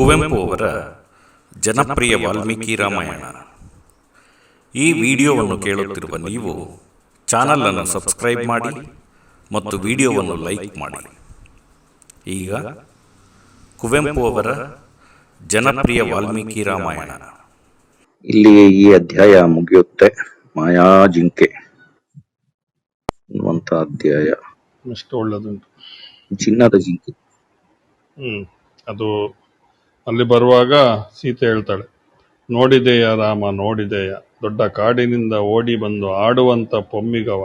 ಕುವೆಂಪು ಅವರ ಜನಪ್ರಿಯ ವಾಲ್ಮೀಕಿ ರಾಮಾಯಣ. ಈ ವಿಡಿಯೋವನ್ನು ಕೇಳುತ್ತಿರುವ ನೀವು ಚಾನಲನ್ನು ಸಬ್ಸ್ಕ್ರೈಬ್ ಮಾಡಿ ಮತ್ತು ವಿಡಿಯೋವನ್ನು ಲೈಕ್ ಮಾಡಿ. ಈಗ ಕುವೆಂಪು ಅವರ ಜನಪ್ರಿಯ ವಾಲ್ಮೀಕಿ ರಾಮಾಯಣ. ಇಲ್ಲಿ ಈ ಅಧ್ಯಾಯ ಮುಗಿಯುತ್ತೆ. ಮಾಯಾ ಜಿಂಕೆ ಅನ್ನುವಂತ ಅಧ್ಯಾಯ. ಒಳ್ಳೆದುಂಟು. ಚಿನ್ನದ ಜಿಂಕೆ. ಹ್ಮ್ ಅದು ಅಲ್ಲಿ ಬರುವಾಗ ಸೀತೆ ಹೇಳ್ತಾಳೆ, ನೋಡಿದೆಯ ರಾಮ, ನೋಡಿದೆಯ? ದೊಡ್ಡ ಕಾಡಿನಿಂದ ಓಡಿ ಬಂದು ಆಡುವಂತ ಪೊಮ್ಮಿಗವ.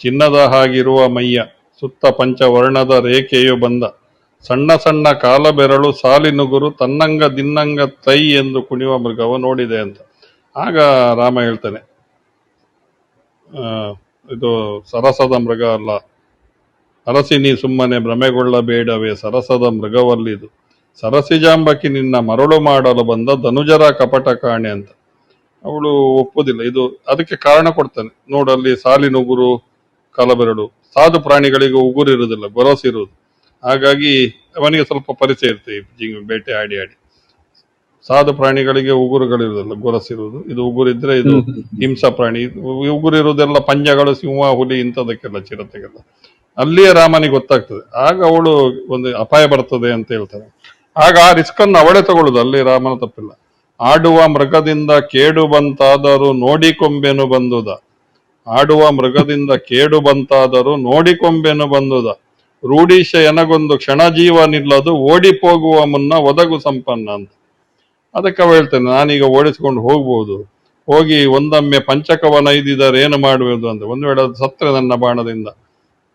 ಚಿನ್ನದ ಹಾಗಿರುವ ಮೈಯ ಸುತ್ತ ಪಂಚವರ್ಣದ ರೇಖೆಯು ಬಂದ. ಸಣ್ಣ ಸಣ್ಣ ಕಾಲಬೆರಳು ಸಾಲಿನುಗುರು ತನ್ನಂಗ ದಿನ್ನಂಗ ತೈ ಎಂದು ಕುಣಿಯುವ ಮೃಗವ ನೋಡಿದೆ ಅಂತ. ಆಗ ರಾಮ ಹೇಳ್ತಾನೆ ಇದು ಸರಸದ ಮೃಗ ಅಲ್ಲ. ಅರಸಿನಿ ಸುಮ್ಮನೆ ಭ್ರಮೆಗೊಳ್ಳಬೇಡವೇ, ಸರಸದ ಮೃಗವಲ್ಲಿದು. ಸರಸಿಜಾಂಬಕಿ ನಿನ್ನ ಮರಳು ಮಾಡಲು ಬಂದ ಧನುಜರ ಕಪಟ ಕಾಣೆ ಅಂತ. ಅವಳು ಒಪ್ಪುದಿಲ್ಲ. ಇದು ಅದಕ್ಕೆ ಕಾರಣ ಕೊಡ್ತಾನೆ. ನೋಡಲ್ಲಿ ಸಾಲಿನುಗುರು ಕಲಬೆರಡು ಸಾಧು ಪ್ರಾಣಿಗಳಿಗೆ ಉಗುರು ಇರುವುದಿಲ್ಲ ಗೊರಸಿರುವುದು ಹಾಗಾಗಿ ಅವನಿಗೆ ಸ್ವಲ್ಪ ಪರಿಚಯ ಇರ್ತದೆ ಬೇಟೆ ಆಡಿ ಆಡಿ. ಸಾಧು ಪ್ರಾಣಿಗಳಿಗೆ ಉಗುರುಗಳಿರುವುದಿಲ್ಲ ಗೊರಸಿರುವುದು ಇದು ಉಗುರಿದ್ರೆ ಇದು ಹಿಂಸಾ ಪ್ರಾಣಿ. ಉಗುರು ಉಗುರಿರುವುದೆಲ್ಲ ಪಂಜಗಳು ಸಿಂಹ ಹುಲಿ ಇಂಥದಕ್ಕೆಲ್ಲ ಚಿರತೆಗೆಲ್ಲ. ಅಲ್ಲಿಯೇ ರಾಮನಿಗೆ ಗೊತ್ತಾಗ್ತದೆ. ಆಗ ಅವಳು ಒಂದು ಅಪಾಯ ಬರ್ತದೆ ಅಂತ ಹೇಳ್ತಾನೆ ಆಗ ಆ ರಿಸ್ಕ್ ಅನ್ನು ಅವಳೇ ತಗೊಳ್ಳುದು. ಅಲ್ಲಿ ರಾಮನ ತಪ್ಪಿಲ್ಲ. ಆಡುವ ಮೃಗದಿಂದ ಕೇಡು ಬಂತಾದರೂ ನೋಡಿಕೊಂಬೆನು ಬಂದುದ. ಆಡುವ ಮೃಗದಿಂದ ಕೇಡು ಬಂತಾದರೂ ನೋಡಿಕೊಂಬೆನು ಬಂದುದ. ರೂಢೀಶ ಎನಗೊಂದು ಕ್ಷಣ ಜೀವ ನಿಲ್ಲದು ಓಡಿಪೋಗುವ ಮುನ್ನ ಒದಗು ಸಂಪನ್ನ ಅಂತ. ಅದಕ್ಕೆ ಅವ ಹೇಳ್ತೇನೆ, ನಾನೀಗ ಓಡಿಸ್ಕೊಂಡು ಹೋಗ್ಬೋದು. ಹೋಗಿ ಒಂದೊಮ್ಮೆ ಪಂಚಕವನ ಇದ್ದಿದ್ದಾರೆ ಏನು ಮಾಡುವುದು ಅಂತ. ಒಂದು ವೇಳೆ ಅದು ಸತ್ರೆ ನನ್ನ ಬಾಣದಿಂದ.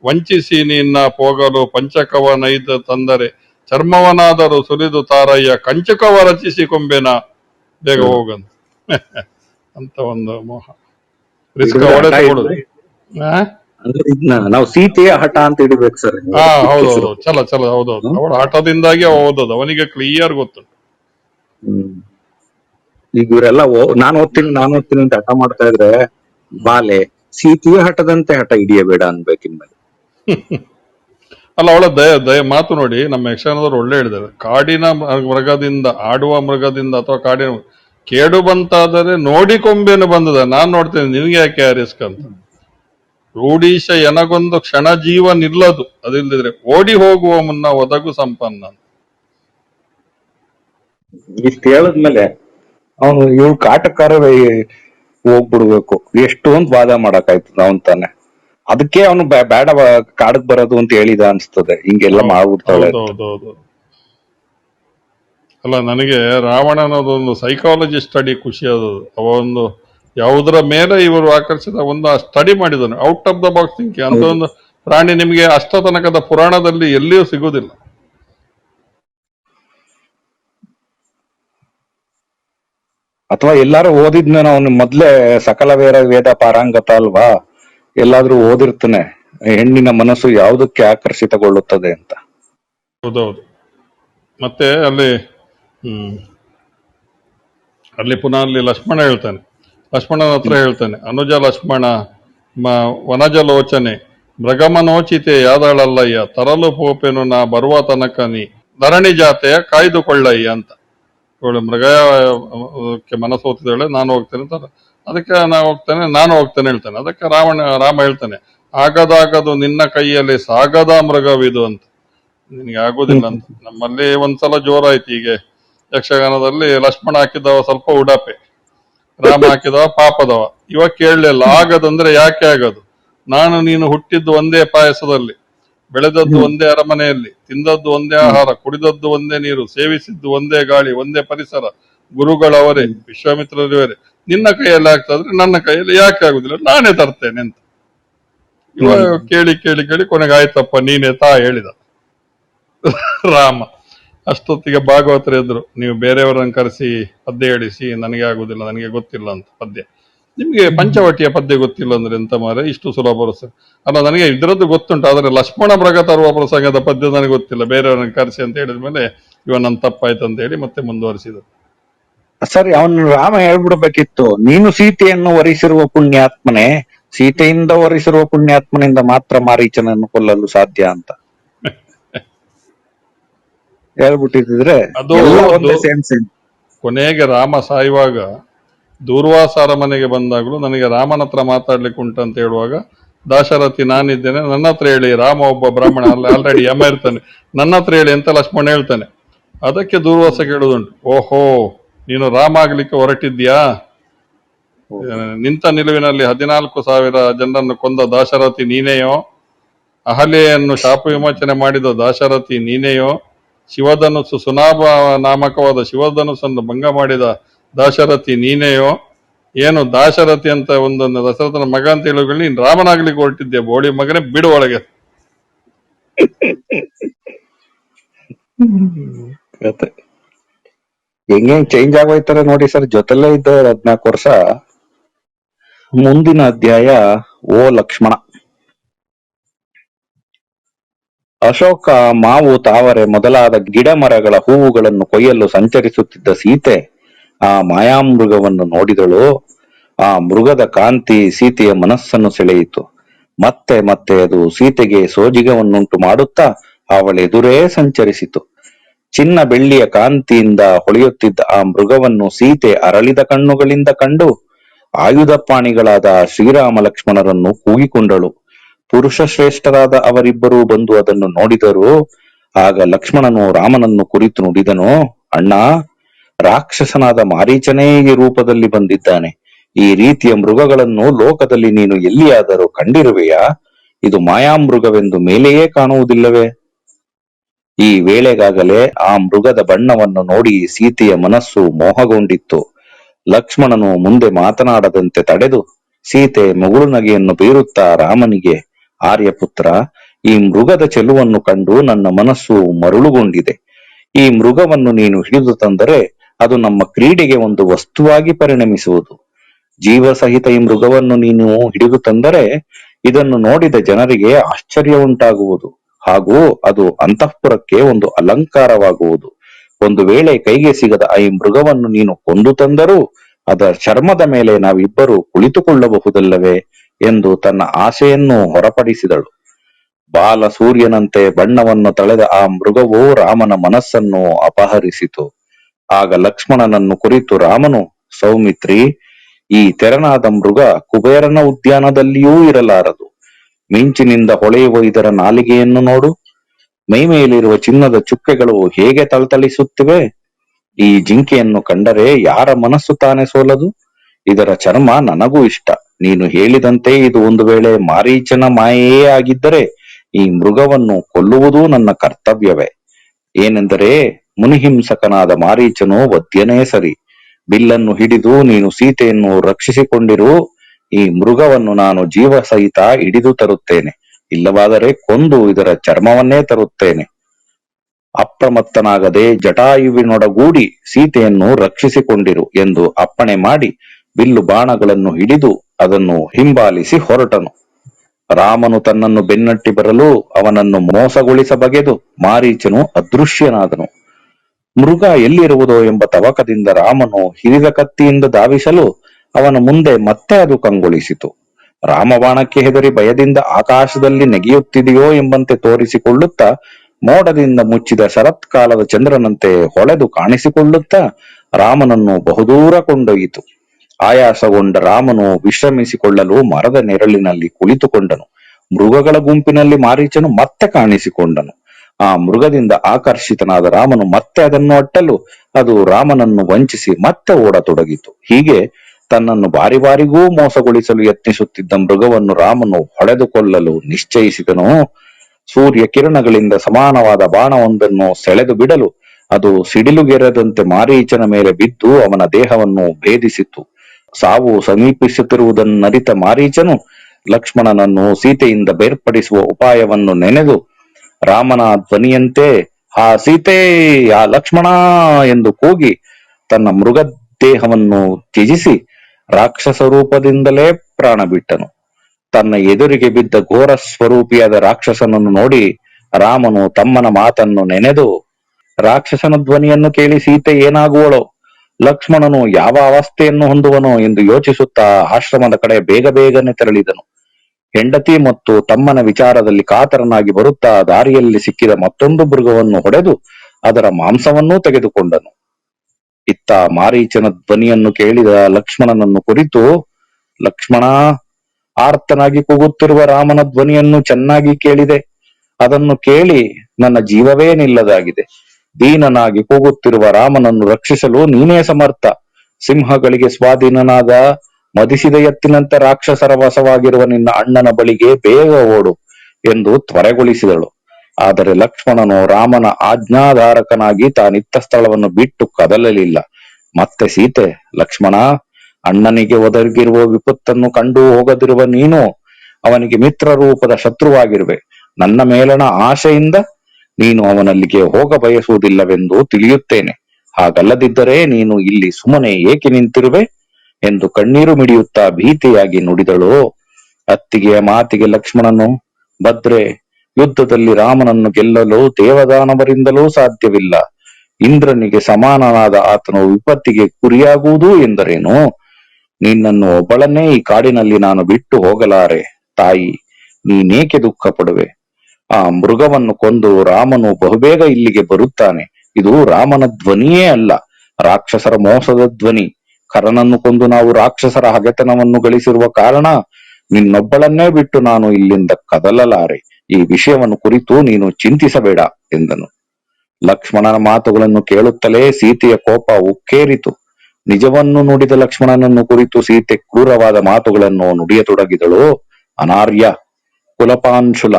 ವಂಚಿಸಿ ನಿನ್ನ ಪೋಗಲು ಪಂಚಕವನ ಇದ್ದ ತಂದರೆ ಚರ್ಮವನಾದರೂ ಸುರಿದು ತಾರಯ್ಯ ಕಂಚಕವ ರಚಿಸಿಕೊಂಬೆನ ಬೇಗ ಹೋಗಂತ ಅಂತ. ಒಂದು ಮೋಹ. ರಿಸ್ಕ್ ನಾವು ಸೀತೆಯ ಹಠ ಅಂತ ಹಿಡಿಬೇಕು ಸರ್. ಹಾ ಹೌದೌದು ಚಲ ಚಲ ಹೌದೌದು ಅವಳ ಹಠದಿಂದಾಗಿ ಓದೋದು. ಅವನಿಗೆ ಕ್ಲಿಯರ್ ಗೊತ್ತುಂಟು. ಈಗ ಇವರೆಲ್ಲ ನಾನು ಓದ್ತೀನಿ ನಾನು ಓದ್ತೀನಿ ಅಂತ ಹಠ ಮಾಡ್ತಾ ಇದ್ರೆ ಬಾಲೆ ಸೀತೆಯ ಹಠದಂತೆ ಹಠ ಹಿಡಿಯಬೇಡ ಅನ್ಬೇಕಿನ್ಮೇಲೆ ಅಲ್ಲ, ಅವಳ ದಯ ದಯ, ಮಾತು ನೋಡಿ, ನಮ್ಮ ಯಕ್ಷಗಾನದವ್ರು ಒಳ್ಳೆ ಹೇಳಿದ್ದಾರೆ. ಕಾಡಿನ ಮೃಗದಿಂದ, ಆಡುವ ಮೃಗದಿಂದ ಅಥವಾ ಕಾಡಿನ ಕೇಡು ಬಂತಾದರೆ ನೋಡಿಕೊಂಬೇನು ಬಂದದ. ನಾನ್ ನೋಡ್ತೇನೆ, ನಿನ್ಗೆ ಯಾಕೆ ಆ ರಿಸ್ಕ್ ಅಂತ? ರೂಢೀಶ ಎನಗೊಂದು ಕ್ಷಣ ಜೀವ ನಿಲ್ಲದು. ಅದಿಲ್ಲದಿದ್ರೆ ಓಡಿ ಹೋಗುವ ಮುನ್ನ ಒದಗು ಸಂಪನ್ನ. ಇಷ್ಟು ಹೇಳದ್ಮೇಲೆ ಅವನು ಇವ್ಳು ಕಾಟಕಾರ ಹೋಗ್ಬಿಡ್ಬೇಕು. ಎಷ್ಟು ಅಂತ ವಾದ ಮಾಡಕಾಯ್ತು ಅವನ್ ತಾನೆ. ಅದಕ್ಕೆ ಅವನು ಬೇಡ ಕಾಡಕ್ ಬರೋದು ಅಂತ ಹೇಳಿದ ಅನ್ಸ್ತದೆ. ಹಿಂಗೆಲ್ಲ ಮಾಡ್ಬಿಡ್ತಾಳೆ. ಅಲ್ಲ ನನಗೆ ರಾವಣ ಅನ್ನೋದೊಂದು ಸೈಕಾಲಜಿ ಸ್ಟಡಿ ಖುಷಿ ಅದು. ಅವ ಒಂದು ಯಾವುದರ ಮೇಲೆ ಇವರು ಆಕರ್ಷಿತ ಒಂದು ಸ್ಟಡಿ ಮಾಡಿದನು out of the box thinking ಅಂತ ಒಂದು ಪ್ರಾಣಿ ನಿಮಗೆ ಅಷ್ಟ ತನಕದ ಪುರಾಣದಲ್ಲಿ ಎಲ್ಲಿಯೂ ಸಿಗುವುದಿಲ್ಲ ಅಥವಾ ಎಲ್ಲಾರು ಓದಿದ್ನ ಅವನು ಮೊದ್ಲೇ ಸಕಲ ವೇದ ವೇದ ಪಾರಾಂಗತ ಅಲ್ವಾ? ಎಲ್ಲಾದ್ರೂ ಓದಿರ್ತಾನೆ ಹೆಣ್ಣಿನ ಮನಸ್ಸು ಯಾವುದಕ್ಕೆ ಆಕರ್ಷಿತಗೊಳ್ಳುತ್ತದೆ ಅಂತ. ಹೌದೌದು. ಮತ್ತೆ ಅಲ್ಲಿ ಹ್ಮ್ ಅಲ್ಲಿ ಪುನಃ ಅಲ್ಲಿ ಲಕ್ಷ್ಮಣ ಹೇಳ್ತಾನೆ. ಲಕ್ಷ್ಮಣನ ಹತ್ರ ಹೇಳ್ತಾನೆ ಅನುಜ ಲಕ್ಷ್ಮಣ ವನಜ ಲೋಚನೆ ಮೃಗಮನೋಚಿತೆ ಯಾದಳಲ್ಲಯ್ಯ ತರಲು ಪೋಪೆನು ನಾ ಬರುವ ತನಕ ನೀ ಧರಣಿ ಜಾತೆಯ ಕಾಯ್ದುಕೊಳ್ಳಯ್ಯ ಅಂತ. ಇವಳು ಮೃಗ ಕ್ಕೆ ಮನಸ್ಸು ಓದ್ತಿದ್ದಾಳೆ ನಾನು ಹೋಗ್ತೇನೆ ಅಂತ. ಅದಕ್ಕೆ ನಾನು ಹೋಗ್ತೇನೆ ನಾನು ಹೋಗ್ತೇನೆ ಹೇಳ್ತಾನೆ. ಅದಕ್ಕೆ ರಾವಣ, ರಾಮ ಹೇಳ್ತಾನೆ, ಆಗದಾಗದು ನಿನ್ನ ಕೈಯಲ್ಲಿ ಸಾಗದ ಮೃಗವಿದು ಅಂತ. ನಿನಗೆ ಆಗೋದಿಲ್ಲ ಅಂತ. ನಮ್ಮಲ್ಲಿ ಒಂದ್ಸಲ ಜೋರಾಯ್ತು ಹೀಗೆ. ಯಕ್ಷಗಾನದಲ್ಲಿ ಲಕ್ಷ್ಮಣ ಹಾಕಿದವ ಸ್ವಲ್ಪ ಉಡಾಪೆ. ರಾಮ ಹಾಕಿದವ ಪಾಪದವ. ಇವ ಕೇಳಲಿಲ್ಲ ಆಗದಂದ್ರೆ ಯಾಕೆ ಆಗದು? ನಾನು, ನೀನು ಹುಟ್ಟಿದ್ದು ಒಂದೇ ಪಾಯಸದಲ್ಲಿ. ಬೆಳೆದದ್ದು ಒಂದೇ ಅರಮನೆಯಲ್ಲಿ. ತಿಂದದ್ದು ಒಂದೇ ಆಹಾರ. ಕುಡಿದದ್ದು ಒಂದೇ ನೀರು. ಸೇವಿಸಿದ್ದು ಒಂದೇ ಗಾಳಿ, ಒಂದೇ ಪರಿಸರ. ಗುರುಗಳವರೇ ವಿಶ್ವಾಮಿತ್ರರವರೇ ನಿನ್ನ ಕೈಯಲ್ಲಿ ಆಗ್ತದ್ರೆ ನನ್ನ ಕೈಯಲ್ಲಿ ಯಾಕೆ ಆಗುದಿಲ್ಲ? ನಾನೇ ತರ್ತೇನೆ ಅಂತ. ಇವಾಗ ಕೇಳಿ ಕೇಳಿ ಕೇಳಿ ಕೊನೆಗೆ ಆಯ್ತಪ್ಪ ನೀನೇ ತಾ ಹೇಳಿದ. ರಾಮ ಅಷ್ಟೊತ್ತಿಗೆ ಭಾಗವತರು ಇದ್ರು ನೀವು ಬೇರೆಯವರನ್ನು ಕರೆಸಿ ಪದ್ಯ ಹೇಳಿಸಿ ನನಗೆ ಆಗುದಿಲ್ಲ ನನಗೆ ಗೊತ್ತಿಲ್ಲ ಅಂತ ಪದ್ಯ. ನಿಮಗೆ ಪಂಚವಟಿಯ ಪದ್ಯ ಗೊತ್ತಿಲ್ಲ ಅಂದ್ರೆ ಎಂತ ಮಾರೆ? ಇಷ್ಟು ಸುಲಭ ಪ್ರಸಂಗ ಅಲ್ಲ ನನಗೆ ಇದರದ್ದು ಗೊತ್ತುಂಟು ಆದ್ರೆ ಲಕ್ಷ್ಮಣ ಮೃಗ ತರುವ ಪ್ರಸಂಗದ ಪದ್ಯ ನನಗೆ ಗೊತ್ತಿಲ್ಲ. ಬೇರೆಯವರನ್ನು ಕರೆಸಿ ಅಂತ ಹೇಳಿದ ಮೇಲೆ ಇವ ನನ್ನ ತಪ್ಪಾಯ್ತು ಅಂತ ಹೇಳಿ ಮತ್ತೆ ಮುಂದುವರಿಸಿದ ಸರಿ ಅವನು ರಾಮ ಹೇಳ್ಬಿಡ್ಬೇಕಿತ್ತು. ನೀನು ಸೀತೆಯನ್ನು ವರಿಸಿರುವ ಪುಣ್ಯಾತ್ಮನೇ ಸೀತೆಯಿಂದ ವರಿಸಿರುವ ಪುಣ್ಯಾತ್ಮನಿಂದ ಮಾತ್ರ ಮಾರೀಚನನ್ನು ಕೊಲ್ಲಲು ಸಾಧ್ಯ ಅಂತ. ಹೇಳ್ಬಿಟ್ಟಿದ್ರೆ ಕೊನೆಗೆ ರಾಮ ಸಾಯುವಾಗ ದೂರ್ವಾಸಾರ ಮನೆಗೆ ಬಂದಾಗಲೂ ನನಗೆ ರಾಮನ ಹತ್ರ ಮಾತಾಡ್ಲಿಕ್ಕೆ ಉಂಟಂತ ಹೇಳುವಾಗ ದಾಶರಥಿ ನಾನಿದ್ದೇನೆ ನನ್ನ ಹತ್ರ ಹೇಳಿ ರಾಮ ಒಬ್ಬ ಬ್ರಾಹ್ಮಣ ಅಲ್ಲ ಆಲ್ರೆಡಿ ಯಮ ಇರ್ತಾನೆ. ನನ್ನ ಹತ್ರ ಹೇಳಿ ಅಂತ ಲಕ್ಷ್ಮಣ ಹೇಳ್ತಾನೆ. ಅದಕ್ಕೆ ದೂರ್ವಾಸ ಕೇಳುದುಂಟು ಓಹೋ! ನೀನು ರಾಮ ಆಗ್ಲಿಕ್ಕೆ ಹೊರಟಿದ್ಯಾ ನಿಂತ ನಿಲುವಿನಲ್ಲಿ ಹದಿನಾಲ್ಕು ಸಾವಿರ ಜನರನ್ನು ಕೊಂದ ದಾಶರಥಿ ನೀನೆಯೋ? ಅಹಲೆಯನ್ನು ಶಾಪ ವಿಮೋಚನೆ ಮಾಡಿದ ದಾಶರಥಿ ನೀನೆಯೋ? ಶಿವಧನುಸ್ಸು ಸುನಾಭ ನಾಮಕವಾದ ಶಿವಧನುಸ್ಸನ್ನು ಭಂಗ ಮಾಡಿದ ದಾಶರಥಿ ನೀನೆಯೋ? ಏನು ದಾಶರಥಿ ಅಂತ ಒಂದೊಂದು ದಶರಥನ ಮಗ ಅಂತ ಹೇಳುವ ನೀನು ರಾಮನಾಗ್ಲಿಕ್ಕೆ ಹೊರಟಿದ್ದೆ. ಬೋಳಿ ಮಗನೇ ಬಿಡು ಒಳಗೆ. ಕತೆ. ಹೆಂಗೆ ಚೇಂಜ್ ಆಗೋಯ್ತಾರೆ ನೋಡಿ ಸರ್. ಜೊತೆಲೇ ಇದ್ದ ಹದ್ನಾಲ್ಕು ವರ್ಷ, ಮುಂದಿನ ಅಧ್ಯಾಯ ಓ ಲಕ್ಷ್ಮಣ. ಅಶೋಕ, ಮಾವು, ತಾವರೆ ಮೊದಲಾದ ಗಿಡ ಮರಗಳ ಹೂವುಗಳನ್ನು ಕೊಯ್ಯಲು ಸಂಚರಿಸುತ್ತಿದ್ದ ಸೀತೆ ಆ ಮಾಯಾಮೃಗವನ್ನು ನೋಡಿದಳು. ಆ ಮೃಗದ ಕಾಂತಿ ಸೀತೆಯ ಮನಸ್ಸನ್ನು ಸೆಳೆಯಿತು. ಮತ್ತೆ ಮತ್ತೆ ಅದು ಸೀತೆಗೆ ಸೋಜಿಗವನ್ನುಂಟು ಮಾಡುತ್ತಾ ಅವಳೆದುರೇ ಸಂಚರಿಸಿತು. ಚಿನ್ನ ಬೆಳ್ಳಿಯ ಕಾಂತಿಯಿಂದ ಹೊಳೆಯುತ್ತಿದ್ದ ಆ ಮೃಗವನ್ನು ಸೀತೆ ಅರಳಿದ ಕಣ್ಣುಗಳಿಂದ ಕಂಡು ಆಯುಧಪಾಣಿಗಳಾದ ಶ್ರೀರಾಮ ಲಕ್ಷ್ಮಣರನ್ನು ಕೂಗಿಕೊಂಡಳು. ಪುರುಷ ಶ್ರೇಷ್ಠರಾದ ಅವರಿಬ್ಬರೂ ಬಂದು ಅದನ್ನು ನೋಡಿದರು. ಆಗ ಲಕ್ಷ್ಮಣನು ರಾಮನನ್ನು ಕುರಿತು ನುಡಿದನು, ಅಣ್ಣ, ರಾಕ್ಷಸನಾದ ಮಾರೀಚನೇ ಈ ರೂಪದಲ್ಲಿ ಬಂದಿದ್ದಾನೆ. ಈ ರೀತಿಯ ಮೃಗಗಳನ್ನು ಲೋಕದಲ್ಲಿ ನೀನು ಎಲ್ಲಿಯಾದರೂ ಕಂಡಿರುವೆಯಾ? ಇದು ಮಾಯಾಮೃಗವೆಂದು ಮೇಲೆಯೇ ಕಾಣುವುದಿಲ್ಲವೇ? ಈ ವೇಳೆಗಾಗಲೇ ಆ ಮೃಗದ ಬಣ್ಣವನ್ನು ನೋಡಿ ಸೀತೆಯ ಮನಸ್ಸು ಮೋಹಗೊಂಡಿತ್ತು. ಲಕ್ಷ್ಮಣನು ಮುಂದೆ ಮಾತನಾಡದಂತೆ ತಡೆದು ಸೀತೆ ಮುಗುಳು ನಗೆಯನ್ನು ಬೀರುತ್ತಾ ರಾಮನಿಗೆ, ಆರ್ಯಪುತ್ರ, ಈ ಮೃಗದ ಚೆಲುವನ್ನು ಕಂಡು ನನ್ನ ಮನಸ್ಸು ಮರುಳುಗೊಂಡಿದೆ. ಈ ಮೃಗವನ್ನು ನೀನು ಹಿಡಿದು ತಂದರೆ ಅದು ನಮ್ಮ ಕ್ರೀಡೆಗೆ ಒಂದು ವಸ್ತುವಾಗಿ ಪರಿಣಮಿಸುವುದು. ಜೀವ ಸಹಿತ ಈ ಮೃಗವನ್ನು ನೀನು ಹಿಡಿದು ತಂದರೆ ಇದನ್ನು ನೋಡಿದ ಜನರಿಗೆ ಆಶ್ಚರ್ಯ ಉಂಟಾಗುವುದು. ಹಾಗೂ ಅದು ಅಂತಃಪುರಕ್ಕೆ ಒಂದು ಅಲಂಕಾರವಾಗುವುದು. ಒಂದು ವೇಳೆ ಕೈಗೆ ಸಿಗದ ಈ ಮೃಗವನ್ನು ನೀನು ಕೊಂದು ತಂದರೂ ಅದರ ಚರ್ಮದ ಮೇಲೆ ನಾವಿಬ್ಬರು ಕುಳಿತುಕೊಳ್ಳಬಹುದಲ್ಲವೇ ಎಂದು ತನ್ನ ಆಸೆಯನ್ನು ಹೊರಪಡಿಸಿದಳು. ಬಾಲ ಸೂರ್ಯನಂತೆ ಬಣ್ಣವನ್ನು ತಳೆದ ಆ ಮೃಗವು ರಾಮನ ಮನಸ್ಸನ್ನು ಅಪಹರಿಸಿತು. ಆಗ ಲಕ್ಷ್ಮಣನನ್ನು ಕುರಿತು ರಾಮನು, ಸೌಮಿತ್ರಿ, ಈ ತೆರನಾದ ಮೃಗ ಕುಬೇರನ ಉದ್ಯಾನದಲ್ಲಿಯೂ ಇರಲಾರದು. ಮಿಂಚಿನಿಂದ ಹೊಳೆಯುವ ಇದರ ನಾಲಿಗೆಯನ್ನು ನೋಡು. ಮೈಮೇಲಿರುವ ಚಿನ್ನದ ಚುಕ್ಕೆಗಳು ಹೇಗೆ ತಳತಳಿಸುತ್ತಿವೆ? ಈ ಜಿಂಕೆಯನ್ನು ಕಂಡರೆ ಯಾರ ಮನಸ್ಸು ತಾನೇ ಸೋಲದು? ಇದರ ಚರ್ಮ ನನಗೂ ಇಷ್ಟ. ನೀನು ಹೇಳಿದಂತೆ ಇದು ಒಂದು ವೇಳೆ ಮಾರೀಚನ ಮಾಯೆಯೇ ಆಗಿದ್ದರೆ ಈ ಮೃಗವನ್ನು ಕೊಲ್ಲುವುದೂ ನನ್ನ ಕರ್ತವ್ಯವೇ. ಏನೆಂದರೆ, ಮುನಿಹಿಂಸಕನಾದ ಮಾರೀಚನು ವದ್ಯನೇ ಸರಿ. ಬಿಲ್ಲನ್ನು ಹಿಡಿದು ನೀನು ಸೀತೆಯನ್ನು ರಕ್ಷಿಸಿಕೊಂಡಿರು. ಈ ಮೃಗವನ್ನು ನಾನು ಜೀವ ಸಹಿತ ಹಿಡಿದು ತರುತ್ತೇನೆ. ಇಲ್ಲವಾದರೆ ಕೊಂದು ಇದರ ಚರ್ಮವನ್ನೇ ತರುತ್ತೇನೆ. ಅಪ್ರಮತ್ತನಾಗದೆ ಜಟಾಯುವಿನೊಡಗೂಡಿ ಸೀತೆಯನ್ನು ರಕ್ಷಿಸಿಕೊಂಡಿರು ಎಂದು ಅಪ್ಪಣೆ ಮಾಡಿ ಬಿಲ್ಲು ಬಾಣಗಳನ್ನು ಹಿಡಿದು ಅದನ್ನು ಹಿಂಬಾಲಿಸಿ ಹೊರಟನು. ರಾಮನು ತನ್ನನ್ನು ಬೆನ್ನಟ್ಟಿ ಬರಲು ಅವನನ್ನು ಮೋಸಗೊಳಿಸಬಗೆದು ಮಾರೀಚನು ಅದೃಶ್ಯನಾದನು. ಮೃಗ ಎಲ್ಲಿರುವುದೋ ಎಂಬ ತವಕದಿಂದ ರಾಮನು ಹಿರಿದ ಕತ್ತಿಯಿಂದ ಧಾವಿಸಲು ಅವನ ಮುಂದೆ ಮತ್ತೆ ಅದು ಕಂಗೊಳಿಸಿತು. ರಾಮಬಾಣಕ್ಕೆ ಹೆದರಿ ಭಯದಿಂದ ಆಕಾಶದಲ್ಲಿ ನೆಗೆಯುತ್ತಿದೆಯೋ ಎಂಬಂತೆ ತೋರಿಸಿಕೊಳ್ಳುತ್ತಾ, ಮೋಡದಿಂದ ಮುಚ್ಚಿದ ಶರತ್ಕಾಲದ ಚಂದ್ರನಂತೆ ಹೊಳೆದು ಕಾಣಿಸಿಕೊಳ್ಳುತ್ತಾ, ರಾಮನನ್ನು ಬಹುದೂರ ಕೊಂಡೊಯ್ಯಿತು. ಆಯಾಸಗೊಂಡ ರಾಮನು ವಿಶ್ರಮಿಸಿಕೊಳ್ಳಲು ಮರದ ನೆರಳಿನಲ್ಲಿ ಕುಳಿತುಕೊಂಡನು. ಮೃಗಗಳ ಗುಂಪಿನಲ್ಲಿ ಮಾರೀಚನು ಮತ್ತೆ ಕಾಣಿಸಿಕೊಂಡನು. ಆ ಮೃಗದಿಂದ ಆಕರ್ಷಿತನಾದ ರಾಮನು ಮತ್ತೆ ಅದನ್ನು ಅಟ್ಟಲು, ಅದು ರಾಮನನ್ನು ವಂಚಿಸಿ ಮತ್ತೆ ಓಡತೊಡಗಿತು. ಹೀಗೆ ತನ್ನನ್ನು ಬಾರಿ ಬಾರಿಗೂ ಮೋಸಗೊಳಿಸಲು ಯತ್ನಿಸುತ್ತಿದ್ದ ಮೃಗವನ್ನು ರಾಮನು ಹೊಡೆದುಕೊಳ್ಳಲು ನಿಶ್ಚಯಿಸಿದನು. ಸೂರ್ಯ ಕಿರಣಗಳಿಂದ ಸಮಾನವಾದ ಬಾಣವೊಂದನ್ನು ಸೆಳೆದು ಬಿಡಲು ಅದು ಸಿಡಿಲುಗೆರದಂತೆ ಮಾರೀಚನ ಮೇಲೆ ಬಿದ್ದು ಅವನ ದೇಹವನ್ನು ಭೇದಿಸಿತು ಸಾವು ಸಮೀಪಿಸುತ್ತಿರುವುದನ್ನರಿತ ಮಾರೀಚನು ಲಕ್ಷ್ಮಣನನ್ನು ಸೀತೆಯಿಂದ ಬೇರ್ಪಡಿಸುವ ಉಪಾಯವನ್ನು ನೆನೆದು, ರಾಮನ ಧ್ವನಿಯಂತೆ ಆ ಸೀತೆ ಆ ಲಕ್ಷ್ಮಣ ಎಂದು ಕೂಗಿ ತನ್ನ ಮೃಗ ದೇಹವನ್ನು ತ್ಯಜಿಸಿ ರಾಕ್ಷಸ ರೂಪದಿಂದಲೇ ಪ್ರಾಣ ಬಿಟ್ಟನು. ತನ್ನ ಎದುರಿಗೆ ಬಿದ್ದ ಘೋರ ಸ್ವರೂಪಿಯಾದ ರಾಕ್ಷಸನನ್ನು ನೋಡಿ ರಾಮನು ತಮ್ಮನ ಮಾತನ್ನು ನೆನೆದು, ರಾಕ್ಷಸನ ಧ್ವನಿಯನ್ನು ಕೇಳಿ ಸೀತೆ ಏನಾಗುವಳೋ? ಲಕ್ಷ್ಮಣನು ಯಾವ ಅವಸ್ಥೆಯನ್ನು ಹೊಂದುವನು? ಎಂದು ಯೋಚಿಸುತ್ತಾ ಆಶ್ರಮದ ಕಡೆ ಬೇಗ ಬೇಗನೆ ತೆರಳಿದನು. ಹೆಂಡತಿ ಮತ್ತು ತಮ್ಮನ ವಿಚಾರದಲ್ಲಿ ಕಾತರನಾಗಿ ಬರುತ್ತಾ ದಾರಿಯಲ್ಲಿ ಸಿಕ್ಕಿದ ಮತ್ತೊಂದು ಮೃಗವನ್ನು ಹೊಡೆದು ಅದರ ಮಾಂಸವನ್ನೂ ತೆಗೆದುಕೊಂಡನು. ಇತ್ತ ಮಾರೀಚನ ಧ್ವನಿಯನ್ನು ಕೇಳಿದ ಲಕ್ಷ್ಮಣನನ್ನು ಕುರಿತು, ಲಕ್ಷ್ಮಣ, ಆರ್ತನಾಗಿ ಕೂಗುತ್ತಿರುವ ರಾಮನ ಧ್ವನಿಯನ್ನು ಚೆನ್ನಾಗಿ ಕೇಳಿದೆ. ಅದನ್ನು ಕೇಳಿ ನನ್ನ ಜೀವವೇ ನಿಲ್ಲದಾಗಿದೆ. ದೀನನಾಗಿ ಕೂಗುತ್ತಿರುವ ರಾಮನನ್ನು ರಕ್ಷಿಸಲು ನೀನೇ ಸಮರ್ಥ. ಸಿಂಹಗಳಿಗೆ ಸ್ವಾಧೀನನಾದ ಮದಿಸಿದ ಎತ್ತಿನಂತೆ ರಾಕ್ಷಸರ ವಾಸವಾಗಿರುವ ನಿನ್ನ ಅಣ್ಣನ ಬಳಿಗೆ ಬೇಗ ಓಡು ಎಂದು ತ್ವರೆಗೊಳಿಸಿದಳು. ಆದರೆ ಲಕ್ಷ್ಮಣನು ರಾಮನ ಆಜ್ಞಾಧಾರಕನಾಗಿ ತಾನಿತ್ತ ಸ್ಥಳವನ್ನು ಬಿಟ್ಟು ಕದಲಲಿಲ್ಲ. ಮತ್ತೆ ಸೀತೆ, ಲಕ್ಷ್ಮಣ, ಅಣ್ಣನಿಗೆ ಒದಗಿರುವ ವಿಪತ್ತನ್ನು ಕಂಡು ಹೋಗದಿರುವ ನೀನು ಅವನಿಗೆ ಮಿತ್ರ ರೂಪದ ಶತ್ರುವಾಗಿರುವೆ. ನನ್ನ ಮೇಲಣ ಆಶೆಯಿಂದ ನೀನು ಅವನಲ್ಲಿಗೆ ಹೋಗ ಬಯಸುವುದಿಲ್ಲವೆಂದು ತಿಳಿಯುತ್ತೇನೆ. ಹಾಗಲ್ಲದಿದ್ದರೆ ನೀನು ಇಲ್ಲಿ ಸುಮ್ಮನೆ ಏಕೆ ನಿಂತಿರುವೆ ಎಂದು ಕಣ್ಣೀರು ಮಿಡಿಯುತ್ತಾ ಭೀತಿಯಾಗಿ ನುಡಿದಳು ಅತ್ತಿಗೆಯ ಮಾತಿಗೆ ಲಕ್ಷ್ಮಣನು, ಭದ್ರೆ ಯುದ್ಧದಲ್ಲಿ ರಾಮನನ್ನು ಗೆಲ್ಲಲು ದೇವದಾನವರಿಂದಲೂ ಸಾಧ್ಯವಿಲ್ಲ. ಇಂದ್ರನಿಗೆ ಸಮಾನನಾದ ಆತನು ವಿಪತ್ತಿಗೆ ಗುರಿಯಾಗುವುದು ಎಂದರೇನು? ನಿನ್ನನ್ನು ಒಬ್ಬಳನ್ನೇ ಈ ಕಾಡಿನಲ್ಲಿ ನಾನು ಬಿಟ್ಟು ಹೋಗಲಾರೆ, ತಾಯಿ. ನೀನೇಕೆ ದುಃಖ ಪಡುವೆ ಆ ಮೃಗವನ್ನು ಕೊಂದು ರಾಮನು ಬಹುಬೇಗ ಇಲ್ಲಿಗೆ ಬರುತ್ತಾನೆ. ಇದು ರಾಮನ ಧ್ವನಿಯೇ ಅಲ್ಲ, ರಾಕ್ಷಸರ ಮೋಸದ ಧ್ವನಿ. ಕರನನ್ನು ಕೊಂದು ನಾವು ರಾಕ್ಷಸರ ಹಗೆತನವನ್ನು ಗಳಿಸಿರುವ ಕಾರಣ ನಿನ್ನೊಬ್ಬಳನ್ನೇ ಬಿಟ್ಟು ನಾನು ಇಲ್ಲಿಂದ ಕದಲಲಾರೆ. ಈ ವಿಷಯವನ್ನು ಕುರಿತು ನೀನು ಚಿಂತಿಸಬೇಡ ಎಂದನು. ಲಕ್ಷ್ಮಣನ ಮಾತುಗಳನ್ನು ಕೇಳುತ್ತಲೇ ಸೀತೆಯ ಕೋಪ ಉಕ್ಕೇರಿತು. ನಿಜವನ್ನು ನುಡಿದ ಲಕ್ಷ್ಮಣನನ್ನು ಕುರಿತು ಸೀತೆ ಕ್ರೂರವಾದ ಮಾತುಗಳನ್ನು ನುಡಿಯತೊಡಗಿದಳು ಅನಾರ್ಯ, ಕುಲಪಾಂಶುಲ,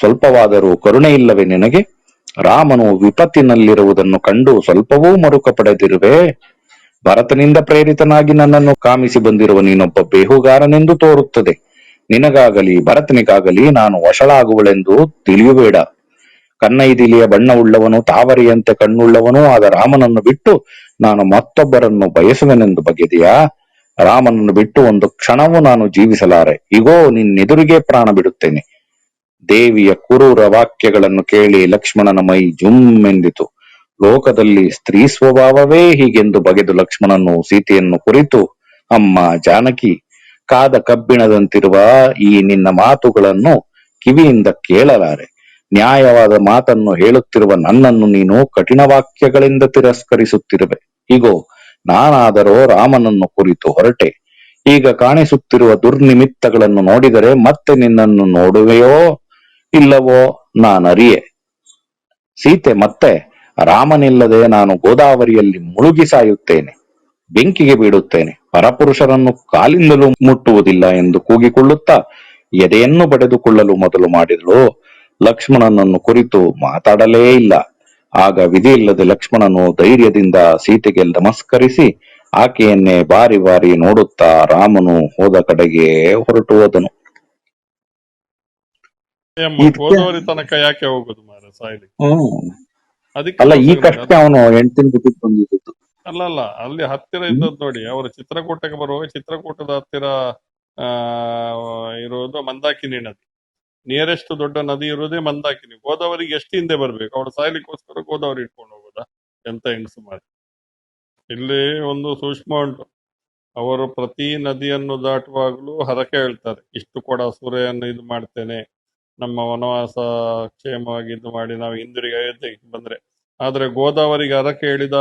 ಸ್ವಲ್ಪವಾದರೂ ಕರುಣೆ ಇಲ್ಲವೇ ನಿನಗೆ? ರಾಮನು ವಿಪತ್ತಿನಲ್ಲಿರುವುದನ್ನು ಕಂಡು ಸ್ವಲ್ಪವೂ ಮರುಕ ಪಡೆದಿರುವೆ ಭರತನಿಂದ ಪ್ರೇರಿತನಾಗಿ ನನ್ನನ್ನು ಕಾಮಿಸಿ ಬಂದಿರುವ ನೀನೊಬ್ಬ ಬೇಹುಗಾರನೆಂದು ತೋರುತ್ತದೆ. ನಿನಗಾಗಲಿ, ಭರತನಿಗಾಗಲಿ ನಾನು ವಶಳಾಗುವಳೆಂದು ತಿಳಿಯಬೇಡ ಕನ್ನೈದಿಲಿಯ ಬಣ್ಣವುಳ್ಳವನು ತಾವರೆಯಂತೆ ಕಣ್ಣುಳ್ಳವನು ಆದ ರಾಮನನ್ನು ಬಿಟ್ಟು ನಾನು ಮತ್ತೊಬ್ಬರನ್ನು ಬಯಸುವೆನೆಂದು ಬಗೆದೆಯಾ? ರಾಮನನ್ನು ಬಿಟ್ಟು ಒಂದು ಕ್ಷಣವೂ ನಾನು ಜೀವಿಸಲಾರೆ. ಇಗೋ, ನಿನ್ನೆದುರಿಗೆ ಪ್ರಾಣ ಬಿಡುತ್ತೇನೆ. ದೇವಿಯ ಕುರೂರ ವಾಕ್ಯಗಳನ್ನು ಕೇಳಿ ಲಕ್ಷ್ಮಣನ ಮೈ ಜುಮ್ ಎಂದಿತು ಲೋಕದಲ್ಲಿ ಸ್ತ್ರೀ ಸ್ವಭಾವವೇ ಹೀಗೆಂದು ಬಗೆದು ಲಕ್ಷ್ಮಣನು ಸೀತೆಯನ್ನು ಕುರಿತು, ಅಮ್ಮ ಜಾನಕಿ ಕಾದ ಕಬ್ಬಿಣದಂತಿರುವ ಈ ನಿನ್ನ ಮಾತುಗಳನ್ನು ಕಿವಿಯಿಂದ ಕೇಳಲಾರೆ. ನ್ಯಾಯವಾದ ಮಾತನ್ನು ಹೇಳುತ್ತಿರುವ ನನ್ನನ್ನು ನೀನು ಕಠಿಣ ವಾಕ್ಯಗಳಿಂದ ತಿರಸ್ಕರಿಸುತ್ತಿರುವೆ. ಹೀಗೋ ನಾನಾದರೋ ರಾಮನನ್ನು ಕುರಿತು ಹೊರಟೆ. ಈಗ ಕಾಣಿಸುತ್ತಿರುವ ದುರ್ನಿಮಿತ್ತಗಳನ್ನು ನೋಡಿದರೆ ಮತ್ತೆ ನಿನ್ನನ್ನು ನೋಡುವೆಯೋ ಇಲ್ಲವೋ ನಾನರಿಯೆ. ಸೀತೆ ಮತ್ತೆ, ರಾಮನಿಲ್ಲದೆ ನಾನು ಗೋದಾವರಿಯಲ್ಲಿ ಮುಳುಗಿ ಸಾಯುತ್ತೇನೆ. ಬೆಂಕಿಗೆ ಬೀಡುತ್ತೇನೆ ಪರಪುರುಷರನ್ನು ಕಾಲಿಂದಲೂ ಮುಟ್ಟುವುದಿಲ್ಲ ಎಂದು ಕೂಗಿಕೊಳ್ಳುತ್ತಾ ಎದೆಯನ್ನು ಪಡೆದುಕೊಳ್ಳಲು ಮೊದಲು ಮಾಡಿದಳು. ಲಕ್ಷ್ಮಣನನ್ನು ಕುರಿತು ಮಾತಾಡಲೇ ಇಲ್ಲ. ಆಗ ವಿಧಿಯಿಲ್ಲದೆ ಲಕ್ಷ್ಮಣನು ಧೈರ್ಯದಿಂದ ಸೀತೆಗೆ ನಮಸ್ಕರಿಸಿ ಆಕೆಯನ್ನೇ ಬಾರಿ ಬಾರಿ ನೋಡುತ್ತಾ ರಾಮನು ಹೋದ ಕಡೆಗೆ ಹೊರಟು ಹೋದನು. ಯಾಕೆ ಹೋಗುದು ಅಲ್ಲ ಈ. ಕಷ್ಟ ಅವನು ಹೆಂಡತಿನ ಬಂದಿದ್ದು. ಅಲ್ಲ ಅಲ್ಲ ಅಲ್ಲಿ ಹತ್ತಿರ ಇದ್ದದ್ದು ನೋಡಿ ಅವರು ಚಿತ್ರಕೂಟಕ್ಕೆ ಬರುವಾಗ ಚಿತ್ರಕೂಟದ ಹತ್ತಿರ ಆ ಇರುವುದು ಮಂದಾಕಿನಿ ನದಿ. ನಿಯರೆಸ್ಟ್ ದೊಡ್ಡ ನದಿ ಇರುವುದೇ ಮಂದಾಕಿನಿ. ಗೋದಾವರಿಗೆ ಎಷ್ಟು ಹಿಂದೆ ಬರ್ಬೇಕು? ಅವ್ರು ಸಾಯ್ಲಿಕ್ಕೋಸ್ಕರ ಗೋದಾವರಿ ಇಟ್ಕೊಂಡು ಹೋಗೋದಾ? ಎಂತ ಹೆಂಗಸು ಮಾಡಿ ಇಲ್ಲಿ ಒಂದು ಸೂಕ್ಷ್ಮ ಉಂಟು. ಅವರು ಪ್ರತಿ ನದಿಯನ್ನು ದಾಟುವಾಗಲೂ ಹರಕೆ ಹೇಳ್ತಾರೆ. ಇಷ್ಟು ಕೂಡ ಸೂರ್ಯನ್ನು ಇದು ಮಾಡ್ತೇನೆ. ನಮ್ಮ ವನವಾಸ ಕ್ಷೇಮವಾಗಿ ಇದು ಮಾಡಿ ನಾವು ಹಿಂದಿರುಗಿ ಅಯೋಧ್ಯೆಗೆ ಬಂದ್ರೆ. ಆದ್ರೆ ಗೋದಾವರಿಗೆ ಹರಕೆ ಹೇಳಿದ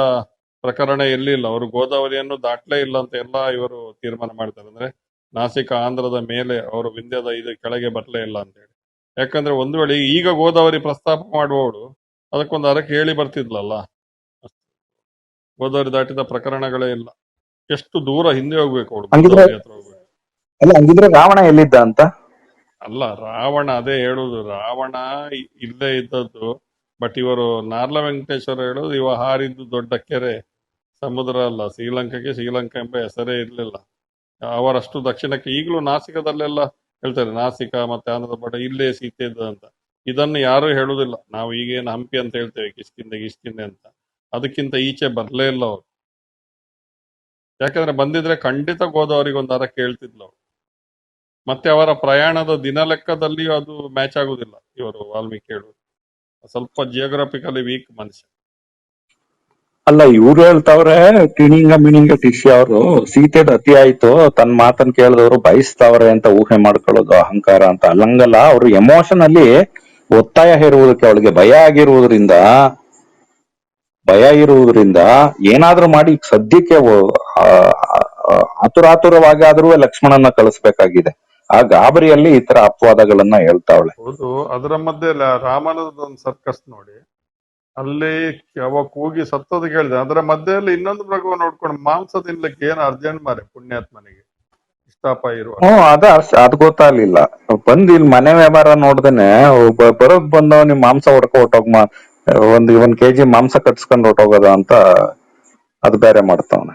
ಪ್ರಕರಣ ಎಲ್ಲಿಲ್ಲ. ಅವರು ಗೋದಾವರಿಯನ್ನು ದಾಟ್ಲೇ ಇಲ್ಲ ಅಂತ ಎಲ್ಲ ಇವರು ತೀರ್ಮಾನ ಮಾಡ್ತಾರೆ. ಅಂದ್ರೆ ನಾಸಿಕ ಆಂಧ್ರದ ಮೇಲೆ ಅವರು ವಿಂಧ್ಯದ ಇದು ಕೆಳಗೆ ಬರಲೇ ಇಲ್ಲ ಅಂತ ಹೇಳಿ. ಯಾಕಂದ್ರೆ ಒಂದು ವೇಳೆ ಈಗ ಗೋದಾವರಿ ಪ್ರಸ್ತಾಪ ಮಾಡುವವಳು ಅದಕ್ಕೊಂದು ಅರಕ್ಕೆ ಹೇಳಿ ಬರ್ತಿದ್ಲಲ್ಲ. ಗೋದಾವರಿ ದಾಟಿದ ಪ್ರಕರಣಗಳೇ ಇಲ್ಲ. ಎಷ್ಟು ದೂರ ಹಿಂದೆ ಹೋಗ್ಬೇಕು ಅವಳು ಹಂಗಿದ್ರೆ- ಹತ್ರ ಹೋಗ್ಬೇಕು. ಅಲ್ಲ ಹಂಗಿದ್ರೆ ರಾವಣ ಎಲ್ಲಿದ್ದ ಅಂತ? ಅಲ್ಲ ರಾವಣ ಅದೇ ಹೇಳುದು. ರಾವಣ ಇಲ್ಲೇ ಇದ್ದದ್ದು. ಬಟ್ ಇವರು ನಾರ್ಲ ವೆಂಕಟೇಶ್ವರ ಹೇಳೋದು ಇವ ಹಾರಿದ್ದು ದೊಡ್ಡ ಕೆರೆ. ಸಮುದ್ರ ಅಲ್ಲ ಶ್ರೀಲಂಕಾಗೆ ಶ್ರೀಲಂಕಾ ಎಂಬ ಹೆಸರೇ ಇರಲಿಲ್ಲ. ಅವರಷ್ಟು ದಕ್ಷಿಣಕ್ಕೆ ಈಗಲೂ ನಾಸಿಕದಲ್ಲೆಲ್ಲ ಹೇಳ್ತಾರೆ, ನಾಸಿಕ ಮತ್ತೆ ಬಡ ಇಲ್ಲೇ ಸೀತೆ ಇದ್ದ ಅಂತ. ಇದನ್ನು ಯಾರು ಹೇಳುದಿಲ್ಲ ನಾವು ಈಗೇನು ಹಂಪಿ ಅಂತ ಹೇಳ್ತೇವೆ ಕಿಷ್ಕಿಂದೆ ಕಿಷ್ಕಿಂದೆ ಅಂತ. ಅದಕ್ಕಿಂತ ಈಚೆ ಬರ್ಲೇ ಇಲ್ಲ ಅವರು. ಯಾಕಂದ್ರೆ ಬಂದಿದ್ರೆ ಖಂಡಿತ ಗೋದಾವರಿಗೆ ಒಂದು ಹರ ಕೇಳ್ತಿದ್ಲು ಅವರು. ಮತ್ತೆ ಅವರ ಪ್ರಯಾಣದ ದಿನ ಲೆಕ್ಕದಲ್ಲಿಯೂ ಅದು ಮ್ಯಾಚ್ ಆಗುದಿಲ್ಲ ಇವರು ವಾಲ್ಮೀಕಿ ಹೇಳುವುದು ಸ್ವಲ್ಪ ಜಿಯೋಗ್ರಫಿಕಲಿ ವೀಕ್ ಮನುಷ್ಯ. ಅಲ್ಲ, ಇವ್ರು ಹೇಳ್ತಾವ್ರೆ ಟಿಣಿಂಗ ಮಿಣಿಂಗ ಟಿಶಿ ಅವರು ಸೀತೆದ ಅತಿ ಆಯ್ತು ತನ್ನ ಮಾತನ್ ಕೇಳಿದವರು ಬಯಸ್ತಾವ್ರೆ ಅಂತ ಊಹೆ ಮಾಡ್ಕೊಳ್ಳೋದು ಅಹಂಕಾರ ಅಂತ. ಅಲ್ಲಂಗಲ್ಲ, ಅವ್ರು ಎಮೋಷನ್ ಅಲ್ಲಿ ಒತ್ತಾಯ ಹೇರುವುದಕ್ಕೆ ಅವಳಿಗೆ ಭಯ ಆಗಿರುವುದರಿಂದ, ಭಯ ಇರುವುದರಿಂದ ಏನಾದ್ರೂ ಮಾಡಿ ಸದ್ಯಕ್ಕೆ ಆತುರಾತುರವಾಗಿ ಆದ್ರೂ ಲಕ್ಷ್ಮಣನ ಕಳಿಸ್ಬೇಕಾಗಿದೆ. ಆ ಗಾಬರಿಯಲ್ಲಿ ಈ ತರ ಅಪವಾದಗಳನ್ನ ಹೇಳ್ತಾವಳೆ. ಹೌದು, ಅದರ ಮಧ್ಯೆ ರಾಮನದೊಂದು ಸರ್ಕಸ್ ನೋಡಿ. ಅಲ್ಲಿ ಅವ ಕೂಗಿ ಸತ್ತೋದು ಕೇಳಿದೆ. ಅದರ ಮಧ್ಯದಲ್ಲಿ ಇನ್ನೊಂದು ಮೃಗ ನೋಡ್ಕೊಂಡು ಮಾಂಸ ತಿನ್ಲಿಕ್ಕೆ ಏನ್ ಅರ್ಜೆಂಟ್ ಮಾರೆ ಪುಣ್ಯಾತ್ಮನಿಗೆ? ಇಷ್ಟಪ್ಪ ಇರುವ ಹ್ಮ್, ಅದ ಅದ್ ಗೊತ್ತಾಗ್ಲಿಲ್ಲ. ಬಂದ್ ಇಲ್ಲಿ ಮನೆ ವ್ಯವಹಾರ ನೋಡ್ದೇನೆ, ಒಬ್ಬ ಬರೋದ್ ಬಂದವ ನಿಮ್ ಮಾಂಸ ಹೊಡ್ಕೊ ಹೊಟ್ಟೋಗ್ ಒಂದ್ ಒಂದ್ ಕೆಜಿ ಮಾಂಸ ಕಟ್ಸ್ಕೊಂಡ್ ಹೊಟ್ಟೋಗದ ಅಂತ ಅದ್ ಬೇರೆ ಮಾಡ್ತಾವನೆ.